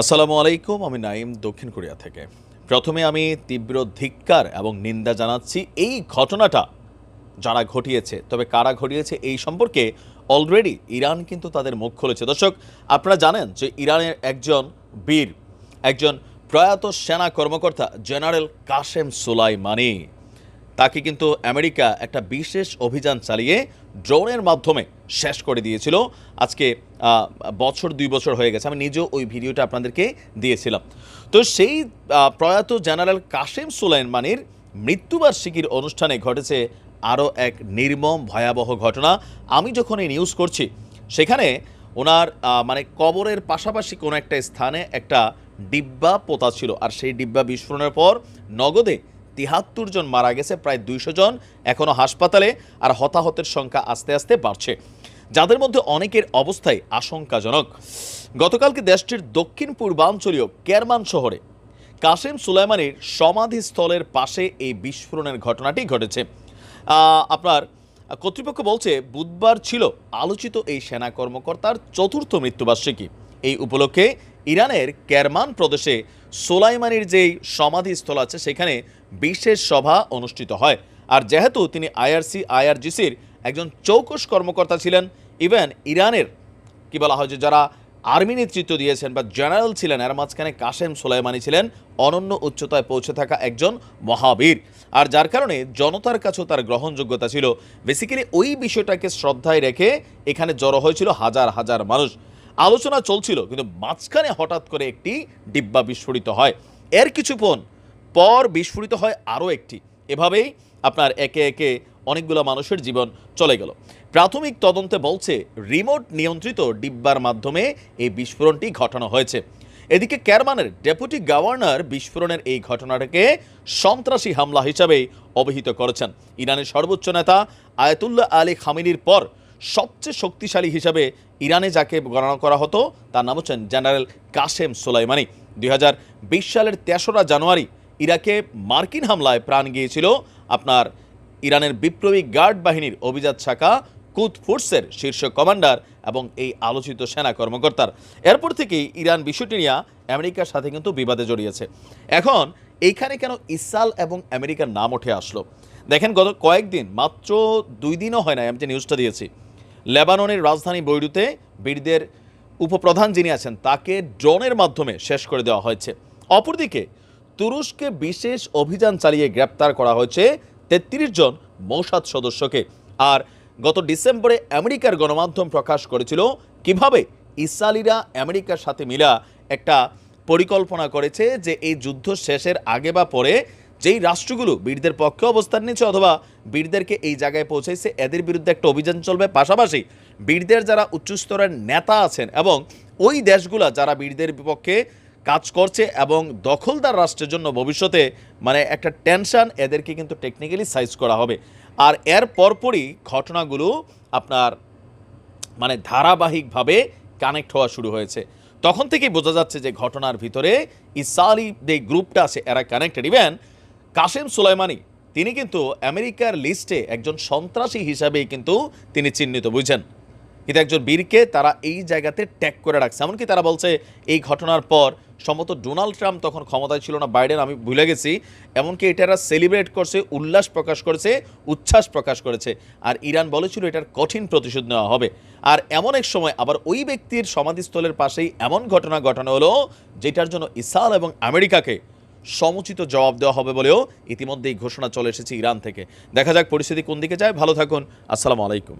আসসালামু আলাইকুম, আমি নাইম দক্ষিণ কোরিয়া থেকে। প্রথমে আমি তীব্র ধিক্কার এবং নিন্দা জানাচ্ছি, এই ঘটনাটা যারা ঘটিয়েছে, তবে কারা ঘটিয়েছে এই সম্পর্কে অলরেডি ইরান কিন্তু তাদের মুখ খুলেছে। দর্শক, আপনারা জানেন যে ইরানের একজন বীর, একজন প্রয়াত সেনা কর্মকর্তা জেনারেল কাশেম সুলাইমানি। তাকে কিন্তু আমেরিকা একটা বিশেষ অভিযান চালিয়ে ড্রোনের মাধ্যমে শেষ করে দিয়েছিল। আজকে বছর দুই বছর হয়ে গেছে। আমি নিজেও ওই ভিডিওটা আপনাদেরকে দিয়েছিলাম। তো সেই প্রয়াত জেনারেল কাশেম সুলাইমানির মৃত্যুবার্ষিকীর অনুষ্ঠানে ঘটেছে আরও এক নির্মম, ভয়াবহ ঘটনা। আমি যখন এই নিউজ করছি, সেখানে ওনার মানে কবরের পাশাপাশি কোনো একটা স্থানে একটা ডিব্বা পোতা ছিল। আর সেই ডিব্বা বিস্ফোরণের পর নগদে তিহাত্তর জন মারা গেছে, প্রায় দুইশো জন এখনও হাসপাতালে আর হতাহতের সংখ্যা আস্তে আস্তে বাড়ছে। যাদের মধ্যে অনেকের অবস্থায় আশঙ্কাজনক। গতকালকে দেশটির দক্ষিণ পূর্বাঞ্চলীয় কেরমান শহরে কাসেম সুলাইমানির সমাধিস্থলের পাশে এই বিস্ফোরণের ঘটনাটি ঘটেছে। আপনার, কর্তৃপক্ষ বলছে, বুধবার ছিল আলোচিত এই সেনা কর্মকর্তার চতুর্থ মৃত্যুবার্ষিকী। এই উপলক্ষে ইরানের কেরমান প্রদেশে সোলাইমানির যেই সমাধিস্থল আছে, সেখানে বিশেষ সভা অনুষ্ঠিত হয়। আর যেহেতু তিনি আইআরসি, আইআরজিসির একজন চৌকস কর্মকর্তা ছিলেন, ইভেন ইরানের কি বলা হয় যে যারা আর্মি নেতৃত্ব দিয়েছেন বা জেনারেল ছিলেন, এর মাঝখানে কাশেম সোলাইমানি ছিলেন, অনন্য উচ্চতায় পৌঁছে থাকা একজন মহাবীর। আর যার কারণে জনতার কাছেও তার গ্রহণযোগ্যতা ছিল। বেসিক্যালি ওই বিষয়টাকে শ্রদ্ধায় রেখে এখানে জড়ো হয়েছিল হাজার হাজার মানুষ। আলোচনা চলছিল, কিন্তু মাঝখানে হঠাৎ করে একটি ডিব্বা বিস্ফোরিত হয়। এর কিছুক্ষণ পর বিস্ফোরিত হয় আরও একটি। এভাবেই আপনার একে একে অনেকগুলো মানুষের জীবন চলে গেল। প্রাথমিক তদন্তে বলছে, রিমোট নিয়ন্ত্রিত ডিব্বার মাধ্যমে এই বিস্ফোরণটি ঘটানো হয়েছে। এদিকে ক্যারমানের ডেপুটি গভর্নর বিস্ফোরণের এই ঘটনাটাকে সন্ত্রাসী হামলা হিসাবে অভিহিত করেছেন। ইরানের সর্বোচ্চ নেতা আয়াতুল্লাহ আলী খামিনির পর সবচেয়ে শক্তিশালী হিসাবে ইরানে যাকে গণনা করা হতো, তার নাম হচ্ছেন জেনারেল কাশেম সোলাইমানি। দুই হাজার বিশ সালের তেসরা জানুয়ারি ইরাকে মার্কিন হামলায় প্রাণ গিয়েছিল আপনার ইরানের বিপ্লবী গার্ড বাহিনীর অভিজাত শাখা কুদ ফোর্সের শীর্ষ কমান্ডার এবং এই আলোচিত সেনা কর্মকর্তার। এরপর থেকেই ইরান বিষয়টি নিয়ে আমেরিকার সাথে কিন্তু বিবাদে জড়িয়েছে। এখন এইখানে কেন ইসরায়েল এবং আমেরিকার নাম উঠে আসলো? দেখেন গত কয়েকদিন, মাত্র দুই দিনও হয় না আমি যে নিউজটা দিয়েছি। লেবাননের রাজধানী বৈরুতে বীরদের উপপ্রধান যিনি আছেন, তাকে ড্রোনের মাধ্যমে শেষ করে দেওয়া হয়েছে। অপরদিকে, তুরস্কে বিশেষ অভিযান চালিয়ে গ্রেপ্তার করা হয়েছে তেত্রিশ জন মৌসাদ সদস্যকে। আর গত ডিসেম্বরে আমেরিকার গণমাধ্যম প্রকাশ করেছিল কীভাবে ইসরায়েলিরা আমেরিকার সাথে মিলা একটা পরিকল্পনা করেছে যে এই যুদ্ধ শেষের আগে বা পরে যেই রাষ্ট্রগুলো বীরদের পক্ষে অবস্থান নিচ্ছে অথবা বীরদেরকে এই জায়গায় পৌঁছেছে এদের বিরুদ্ধে একটা অভিযান চলবে। পাশাপাশি বীরদের যারা উচ্চস্তরের নেতা আছেন এবং ওই দেশগুলা যারা বীরদের বিপক্ষে কাজ করছে এবং দখলদার রাষ্ট্রের জন্য ভবিষ্যতে মানে একটা টেনশন, এদেরকে কিন্তু টেকনিক্যালি সাইজ করা হবে। আর এর পরপরই ঘটনাগুলো আপনার মানে ধারাবাহিকভাবে কানেক্ট হওয়া শুরু হয়েছে। তখন থেকেই বোঝা যাচ্ছে যে ঘটনার ভিতরে ইসালি যে গ্রুপটা আছে, এরা কানেক্টেড ইভেন কাশেম সুলাইমানি, তিনি কিন্তু আমেরিকার লিস্টে একজন সন্ত্রাসী হিসাবেই কিন্তু তিনি চিহ্নিত, বুঝছেন? কিন্তু একজন বীরকে তারা এই জায়গাতে ট্যাগ করে রাখছে। এমনকি তারা বলছে, এই ঘটনার পর সম্ভবত ডোনাল্ড ট্রাম্প তখন ক্ষমতায় ছিল না, বাইডেন, আমি ভুলে গেছি। এমনকি এটারা সেলিব্রেট করছে, উল্লাস প্রকাশ করেছে, উচ্ছ্বাস প্রকাশ করেছে। আর ইরান বলেছিল এটার কঠিন প্রতিশোধ নেওয়া হবে। আর এমন এক সময় আবার ওই ব্যক্তির সমাধিস্থলের পাশেই এমন ঘটনা ঘটানো হলো, যেটার জন্য ইসরায়েল এবং আমেরিকাকে সমুচিত জবাব দেওয়া হবে বলেও ইতিমধ্যেই ঘোষণা চলে এসেছে ইরান থেকে। দেখা যাক পরিস্থিতি কোন দিকে যায়। ভালো থাকুন। আসসালামু আলাইকুম।